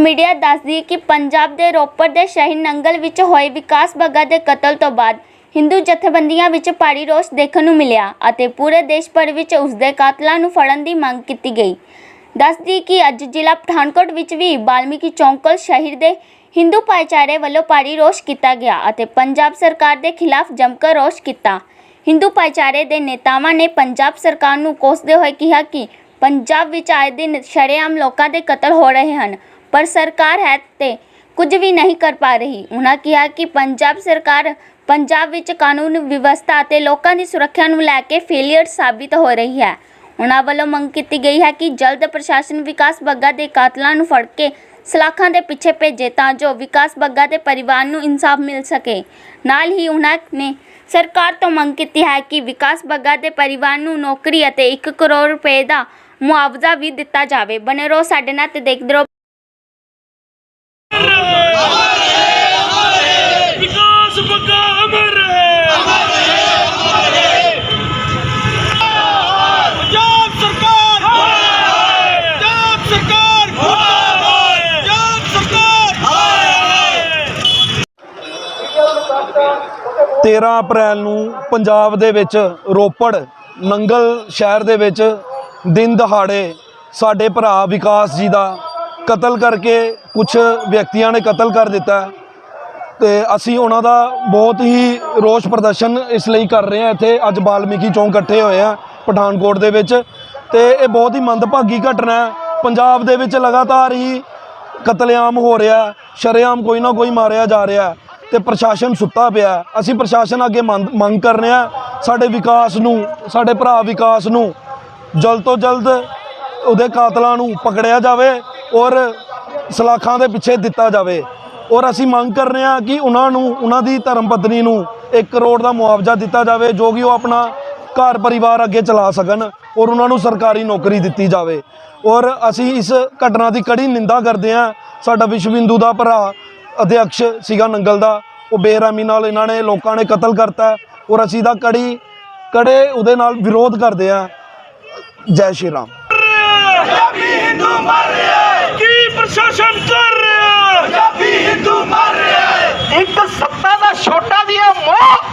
Media ਦੱਸਦੀ ਕਿ ਪੰਜਾਬ ਦੇ ਰੋਪੜ ਦੇ ਸ਼ਹਿਰ ਨੰਗਲ ਵਿੱਚ ਹੋਏ ਵਿਕਾਸ ਬੱਗਾ ਦੇ ਕਤਲ ਤੋਂ ਬਾਅਦ ਹਿੰਦੂ ਜਥੇਬੰਦੀਆਂ ਵਿੱਚ ਭਾਰੀ ਰੋਸ ਦੇਖਣ ਨੂੰ ਮਿਲਿਆ ਅਤੇ ਪੂਰੇ ਦੇਸ਼ ਭਰ ਵਿੱਚ ਉਸ ਦੇ ਕਾਤਲਾਂ ਨੂੰ ਫੜਨ ਦੀ ਮੰਗ ਕੀਤੀ ਗਈ। ਦੱਸਦੀ ਕਿ ਅੱਜ ਜ਼ਿਲ੍ਹਾ ਪਠਾਨਕੋਟ ਵਿੱਚ ਵੀ ਬਾਲਮੀਕੀ ਚੌਂਕਲ ਸ਼ਹਿਰ ਦੇ ਹਿੰਦੂ ਭਾਈਚਾਰੇ ਵੱਲੋਂ ਭਾਰੀ ਰੋਸ ਕੀਤਾ ਗਿਆ ਅਤੇ ਪੰਜਾਬ ਸਰਕਾਰ ਦੇ ਖਿਲਾਫ ਜੰਮकर ਰੋਸ ਕੀਤਾ। ਹਿੰਦੂ ਭਾਈਚਾਰੇ ਦੇ ਨੇਤਾਵਾਂ ਨੇ ਪੰਜਾਬ ਸਰਕਾਰ ਨੂੰ ਕੋਸਦੇ ਹੋਏ ਕਿਹਾ ਕਿ ਪੰਜਾਬ ਵਿੱਚ ਆਏ ਦਿਨ ਸ਼ਰੇਆਮ ਲੋਕਾਂ ਦੇ ਕਤਲ ਹੋ ਰਹੇ ਹਨ, ਪਰ ਸਰਕਾਰ ਹੈ ਤੇ ਕੁਝ ਵੀ ਨਹੀਂ ਕਰ ਪਾ ਰਹੀ। ਉਹਨਾਂ ਕਿਹਾ ਕਿ ਪੰਜਾਬ ਸਰਕਾਰ ਪੰਜਾਬ ਵਿੱਚ ਕਾਨੂੰਨ ਵਿਵਸਥਾ ਅਤੇ ਲੋਕਾਂ ਦੀ ਸੁਰੱਖਿਆ ਨੂੰ ਲੈ ਕੇ ਫੇਲਿਅਰ ਸਾਬਿਤ ਹੋ ਰਹੀ ਹੈ। ਉਹਨਾਂ ਵੱਲੋਂ ਮੰਗ ਕੀਤੀ ਗਈ ਹੈ ਕਿ ਜਲਦ ਪ੍ਰਸ਼ਾਸਨ ਵਿਕਾਸ ਬੱਗਾ ਦੇ ਕਾਤਲਾਂ ਨੂੰ ਫੜ ਕੇ ਸਲਾਖਾਂ ਦੇ ਪਿੱਛੇ ਭੇਜੇ ਤਾਂ ਜੋ ਵਿਕਾਸ ਬੱਗਾ ਦੇ ਪਰਿਵਾਰ ਨੂੰ ਇਨਸਾਫ ਮਿਲ ਸਕੇ। ਨਾਲ ਹੀ ਉਹਨਾਂ ਨੇ ਸਰਕਾਰ ਤੋਂ ਮੰਗ ਕੀਤੀ ਹੈ ਕਿ ਵਿਕਾਸ ਬੱਗਾ ਦੇ ਪਰਿਵਾਰ ਨੂੰ ਨੌਕਰੀ ਅਤੇ 1 ਕਰੋੜ ਰੁਪਏ ਦਾ ਮੁਆਵਜ਼ਾ ਵੀ ਦਿੱਤਾ ਜਾਵੇ। ਬਣੇ ਰਹੋ ਸਾਡੇ ਨਾਲ ਤੇ ਦੇਖਦੇ ਰਹੋ। ਤੇਰਾਂ ਅਪ੍ਰੈਲ ਨੂੰ ਪੰਜਾਬ ਦੇ ਵਿੱਚ ਰੋਪੜ ਨੰਗਲ ਸ਼ਹਿਰ ਦੇ ਵਿੱਚ ਦਿਨ ਦਹਾੜੇ ਸਾਡੇ ਭਰਾ ਵਿਕਾਸ ਜੀ ਦਾ ਕਤਲ ਕਰਕੇ ਕੁਝ ਵਿਅਕਤੀਆਂ ਨੇ ਕਤਲ ਕਰ ਦਿੱਤਾ। ਹੈ। ਤੇ ਅਸੀਂ ਉਹਨਾਂ ਦਾ ਬਹੁਤ ਹੀ ਰੋਸ ਪ੍ਰਦਰਸ਼ਨ ਇਸ ਲਈ ਕਰ ਰਹੇ ਹਾਂ। ਇੱਥੇ ਅੱਜ ਬਾਲਮੀਕੀ ਚੌਂਕ ਇਕੱਠੇ ਹੋਏ ਆ ਪਠਾਨਕੋਟ ਦੇ ਵਿੱਚ। ਤੇ ਇਹ ਬਹੁਤ ਹੀ ਮੰਦਭਾਗੀ ਘਟਨਾ ਹੈ। ਪੰਜਾਬ ਦੇ ਵਿੱਚ ਲਗਾਤਾਰ ਹੀ ਕਤਲੇਆਮ ਹੋ ਰਿਹਾ ਸ਼ਰੇਆਮ ਕੋਈ ਨਾ ਕੋਈ ਮਾਰਿਆ ਜਾ ਰਿਹਾ ਹੈ ਤੇ ਪ੍ਰਸ਼ਾਸਨ ਸੁੱਤਾ ਪਿਆ ਅਸੀਂ ਪ੍ਰਸ਼ਾਸਨ ਅੱਗੇ ਮੰਗ ਮੰਗ ਕਰ ਰਹੇ ਹਾਂ, ਸਾਡੇ ਵਿਕਾਸ ਨੂੰ, ਸਾਡੇ ਭਰਾ ਵਿਕਾਸ ਨੂੰ ਜਲਦ ਤੋਂ ਜਲਦ ਉਹਦੇ ਕਾਤਲਾਂ ਨੂੰ ਪਕੜਿਆ ਜਾਵੇ ਔਰ ਸਲਾਖਾਂ ਦੇ ਪਿੱਛੇ ਦਿੱਤਾ ਜਾਵੇ। ਔਰ ਅਸੀਂ ਮੰਗ ਕਰ ਰਹੇ ਹਾਂ ਕਿ ਉਹਨਾਂ ਨੂੰ, ਉਹਨਾਂ ਦੀ ਧਰਮ ਪਤਨੀ ਨੂੰ 1 ਕਰੋੜ ਦਾ ਮੁਆਵਜ਼ਾ ਦਿੱਤਾ ਜਾਵੇ, ਜੋ ਕਿ ਉਹ ਆਪਣਾ ਘਰ ਪਰਿਵਾਰ ਅੱਗੇ ਚਲਾ ਸਕਣ ਔਰ ਉਹਨਾਂ ਨੂੰ ਸਰਕਾਰੀ ਨੌਕਰੀ ਦਿੱਤੀ ਜਾਵੇ। ਔਰ ਅਸੀਂ ਇਸ ਘਟਨਾ ਦੀ ਕੜੀ ਨਿੰਦਾ ਕਰਦੇ ਹਾਂ। ਸਾਡਾ ਵਿਸ਼ਵ ਹਿੰਦੂ ਦਾ ਭਰਾ ਅਧਿਕਸ਼ ਸੀਗਾ ਨੰਗਲ ਦਾ, ਉਹ ਬੇਰਹਿਮੀ ਨਾਲ ਇਹਨਾਂ ਨੇ ਲੋਕਾਂ ਨੇ ਕਤਲ ਕਰਤਾ ਔਰ ਅਸੀਂ ਦਾ ਕੜੀ, ਕੜੇ ਉਹਦੇ ਨਾਲ ਵਿਰੋਧ ਕਰਦੇ ਹਾਂ। ਜੈ ਸ਼੍ਰੀ ਰਾਮ। ਪੰਜਾਬੀ ਹਿੰਦੂ ਮਰ ਰਿਹਾ ਕੀ ਪ੍ਰਸ਼ਾਸਨ ਕਰ ਰਿਹਾ? ਪੰਜਾਬੀ ਹਿੰਦੂ ਮਰ ਰਿਹਾ ਇੱਕ ਸੱਤਾ ਦਾ ਛੋਟਾ ਜਿਹਾ ਮੋਹ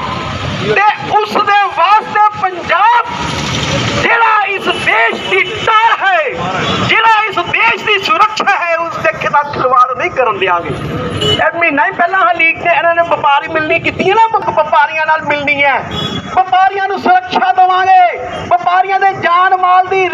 ਨਹੀਂ ਕਰਨ ਦਿਆਂਗੇ। ਇਹ ਮਹੀਨਾ ਹੀ ਪਹਿਲਾਂ ਹਾਂ ਲੀਗ ਨੇ ਇਹਨਾਂ ਨੇ ਵਪਾਰੀ ਮਿਲਣੀ ਕੀਤੀ ਹੈ ਨਾ ਵਪਾਰੀਆਂ ਨਾਲ ਮਿਲਣੀ ਹੈ। ਵਪਾਰੀਆਂ ਨੂੰ ਸੁਰੱਖਿਆ ਦੇਵਾਂਗੇ। ਵਪਾਰੀਆਂ ਦੇ ਜਾਨ ਮਾਲ ਦੀ